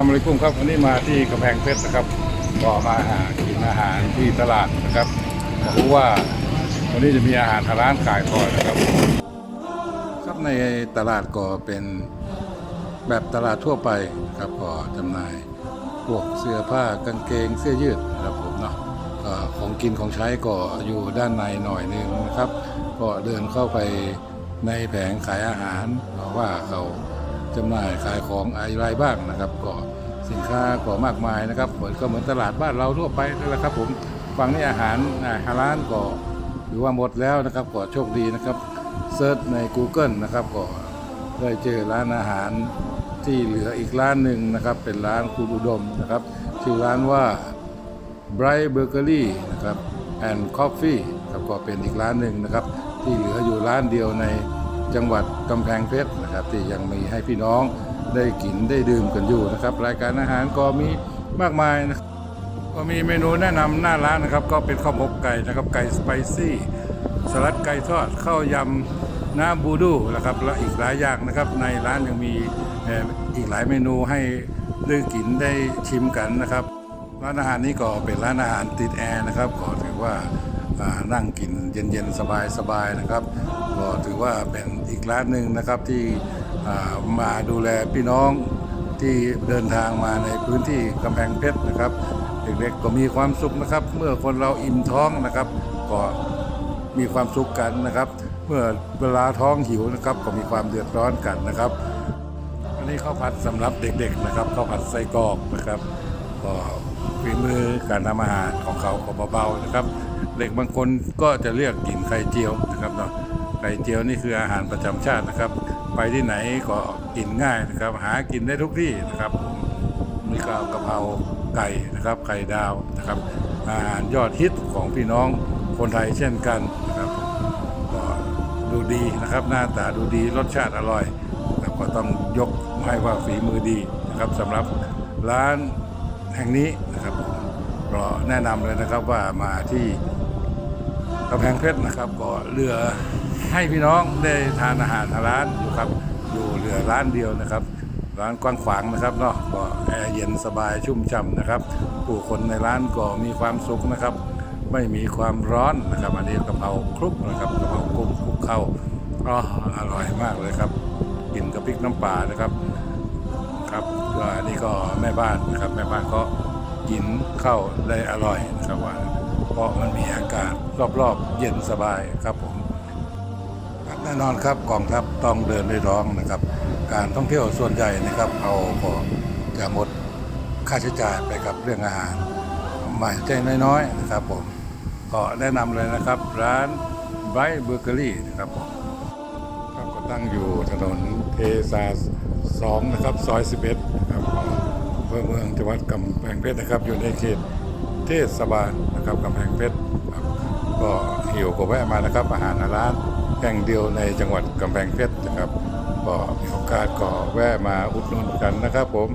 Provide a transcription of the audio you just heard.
อัสลามุอะลัยกุมครับวันนี้มาที่กำแพงเพชรนะครับก็มาหากินอาหารที่ตลาดนะครับบอกรู้ว่าวันนี้จะมีอาหารทางร้านขายก่อนนะครับ ครับในตลาดก็เป็นแบบตลาดทั่วไปครับก็จำหน่ายพวกเสื้อผ้ากางเกงเสื้อยืดนะครับผมเนาะก็ของกินของใช้ก็อยู่ด้านในหน่อยนึงนะครับ ก็เดินเข้าไปในแผงขายอาหารว่าเขา จำหน่ายขายของอะไรบ้างนะครับก็สินค้าก็มากมายนะครับเหมือนก็เหมือนตลาดบ้านเราทั่วไปนั่นแหละครับ ผมฝั่งนี้อาหารอาฮาลานก็หรือว่าหมดแล้วนะครับก็โชคดีนะครับเซิร์ชใน Google นะครับก็ได้เจอร้านอาหารที่เหลืออีกร้านหนึ่งนะครับ เป็นร้านคุณอุดมนะครับชื่อร้านว่า Bright Bakery นะครับ and Coffee ครับก็เป็นอีกร้านหนึ่งนะครับ ที่เหลืออยู่ร้านเดียวใน จังหวัดกำแพงเพชรนะครับ ที่ยังมีให้พี่น้องได้กินได้ดื่มกันอยู่นะครับ รายการอาหารก็มีมากมายนะครับก็มีเมนูแนะนำหน้าร้านนะครับ ก็เป็นข้าวหมกไก่นะครับ ไก่สไปซี่สลัดไก่ทอดข้าวยำน้ำบูดูนะครับและอีกหลายอย่างนะครับ ในร้านยังมีอีกหลายเมนูให้ได้กินได้ชิมกันนะครับ ร้านอาหารนี้ก็เป็นร้านอาหารติดแอร์นะครับก็ถือว่า นั่งกินเย็นๆ สบายๆนะครับก็ถือว่าเป็นอีกร้านหนึ่งนะครับที่มาดูแลพี่น้องที่เดินทางมาในพื้นที่กำแพงเพชรนะครับเด็กๆก็มีความสุขนะครับ เมื่อคนเราอิ่มท้องนะครับ ก็มีความสุขกันนะครับ เมื่อเวลาท้องหิวนะครับ ก็มีความเดือดร้อนกันนะครับ อันนี้ข้าวผัดสำหรับเด็กๆนะครับข้าวผัดไส้กรอกนะครับ ก็ฝีมือการทำอาหารของเขาก็เบาๆนะครับ เด็กบางคนก็จะเรียกกินไข่เจียวนะครับเนาะไข่เจียวนี่คืออาหารประจำชาตินะครับ ไปที่ไหนก็กินง่ายนะครับ หากินได้ทุกที่นะครับมีกากะเพราไก่นะครับไข่ดาวนะครับ อาหารยอดฮิตของพี่น้องคนไทยเช่นกันนะครับก็ดูดีนะครับ หน้าตาดูดีรสชาติอร่อยแล้วก็ต้องยกให้ว่าฝีมือดีนะครับสำหรับร้าน แห่งนี้นะครับก็แนะนำเลยนะครับว่ามาที่กำแพงเพชรนะครับ ก็เหลือให้พี่น้องได้ทานอาหารทางร้านอยู่ครับอยู่เหลือร้านเดียวนะครับ ร้านกว้างขวางนะครับเนาะก็แอร์เย็นสบายชุ่มฉ่ำนะครับ ผู้คนในร้านก็มีความสุขนะครับ ไม่มีความร้อนนะครับอันนี้กะเพราคลุกนะครับกะเพรากุ้งคลุกเข้าอ๋ออร่อยมากเลยครับกินกับพริกน้ำปลานะครับ ครับก็อันนี้ก็แม่บ้านนะครับแม่บ้านก็กินข้าวได้อร่อยนะครับว่าเพราะมันมีอากาศรอบๆ เย็นสบายครับผมแน่นอนครับกองทัพต้องเดินด้วยท้องนะครับ การท่องเที่ยวส่วนใหญ่นะครับเอาก็จะหมดค่าใช้จ่ายไปกับเรื่องอาหารหมาใจน้อยๆนะครับผมก็แนะนำเลยนะครับ ร้านไบรท์เบเกอรี่นะครับผมครับก็ตั้งอยู่ถนนเทซาส องนะครับ ซอย 11 นะครับของอำเภอเมืองจังหวัดกำแพงเพชรนะครับ อยู่ในเขตเทศบาลนะครับกำแพงเพชรครับก็หิวก็แวะมานะครับ อาหารร้านแห่งเดียวในจังหวัดกำแพงเพชรนะครับ ก็มีโอกาสก็แวะมาอุดหนุนกันนะครับผม